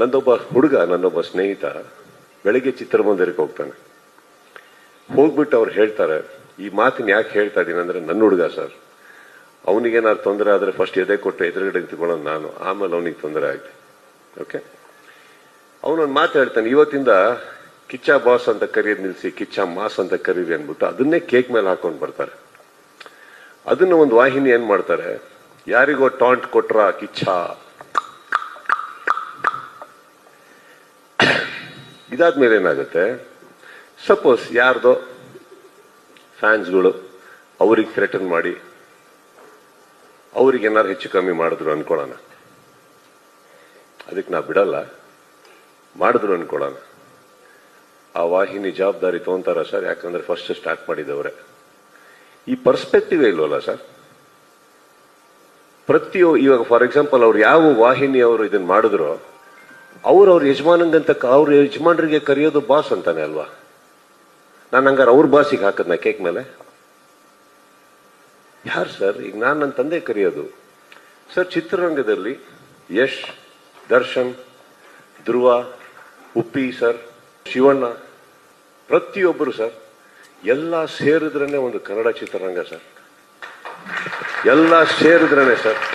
ನಂದೊಬ್ಬ ಹುಡುಗ ನನ್ನೊಬ್ಬ ಸ್ನೇಹಿತ ಬೆಳಿಗ್ಗೆ ಚಿತ್ರಮಂದಿರಕ್ಕೆ ಹೋಗ್ತಾನೆ. ಹೋಗ್ಬಿಟ್ಟು ಅವ್ರು ಹೇಳ್ತಾರೆ, ಈ ಮಾತಿನ ಯಾಕೆ ಹೇಳ್ತಾ ಇದ್ದೀನಿ ಅಂದ್ರೆ ನನ್ನ ಹುಡುಗ ಸರ್. ಅವನಿಗೇನಾದ್ರು ತೊಂದರೆ ಆದರೆ ಫಸ್ಟ್ ಎದೆ ಕೊಟ್ಟು ಎದುರುಗಡೆ ತಗೊಳ್ಳೋದು ನಾನು. ಆಮೇಲೆ ಅವನಿಗೆ ತೊಂದರೆ ಆಗಿದೆ ಓಕೆ ಅವನೊಂದು ಮಾತು ಹೇಳ್ತಾನೆ, ಇವತ್ತಿಂದ ಕಿಚ್ಚ ಬಾಸ್ ಅಂತ ಕರಿಯೋದು ನಿಲ್ಲಿಸಿ ಕಿಚ್ಚ ಮಾಸ್ ಅಂತ ಕರೀರಿ ಅಂದ್ಬಿಟ್ಟು ಅದನ್ನೇ ಕೇಕ್ ಮೇಲೆ ಹಾಕೊಂಡು ಬರ್ತಾರೆ. ಅದನ್ನ ಒಂದು ವಾಹಿನಿ ಏನು ಮಾಡ್ತಾರೆ, ಯಾರಿಗೋ ಟಾಂಟ್ ಕೊಟ್ರ ಕಿಚ್ಚ? ಇದಾದ್ಮೇಲೆ ಏನಾಗುತ್ತೆ? ಸಪೋಸ್ ಯಾರ್ದೋ ಫ್ಯಾನ್ಸ್ಗಳು ಅವ್ರಿಗೆ ಥ್ರೆಟನ್ ಮಾಡಿ, ಅವ್ರಿಗೆ ಏನಾದ್ರು ಹೆಚ್ಚು ಕಮ್ಮಿ ಮಾಡಿದ್ರು ಅನ್ಕೊಳ್ಳೋಣ. ಅದಕ್ಕೆ ನಾ ಬಿಡಲ್ಲ. ಮಾಡಿದ್ರು ಅನ್ಕೊಳ್ಳೋಣ. ಆ ವಾಹಿನಿ ಜವಾಬ್ದಾರಿ ತಗೊಂತಾರ ಸರ್, ಯಾಕಂದ್ರೆ ಫಸ್ಟ್ ಸ್ಟಾರ್ಟ್ ಮಾಡಿದವ್ರೆ. ಈ ಪರ್ಸ್ಪೆಕ್ಟಿವ್ ಇಲ್ವಲ್ಲ ಸರ್? ಪ್ರತಿಯೊ ಇವಾಗ ಫಾರ್ ಎಕ್ಸಾಂಪಲ್ ಅವ್ರು ಯಾವ ವಾಹಿನಿ ಅವರು ಇದನ್ನ ಮಾಡಿದ್ರು ಅವ್ರು ಅವ್ರ ಯಜಮಾನಂಗಂತ ಅವ್ರ ಯಜಮಾನರಿಗೆ ಕರೆಯೋದು ಬಾಸ್ ಅಂತಾನೆ ಅಲ್ವಾ? ನಾನು ಹಂಗಾರೆ ಅವ್ರ ಬಾಸಿಗೆ ಹಾಕದ್ನ ಕೇಕ್ ಮೇಲೆ. ಯಾರು ಸರ್? ಈಗ ನಾನು ನನ್ನ ತಂದೆ ಕರೆಯೋದು. ಸರ್, ಚಿತ್ರರಂಗದಲ್ಲಿ ಯಶ್, ದರ್ಶನ್, ಧ್ರುವ, ಉಪ್ಪಿ ಸರ್, ಶಿವಣ್ಣ ಪ್ರತಿಯೊಬ್ಬರು ಸರ್, ಎಲ್ಲ ಸೇರಿದ್ರೇನೆ ಒಂದು ಕನ್ನಡ ಚಿತ್ರರಂಗ ಸರ್. ಎಲ್ಲ ಸೇರಿದ್ರೇನೆ ಸರ್.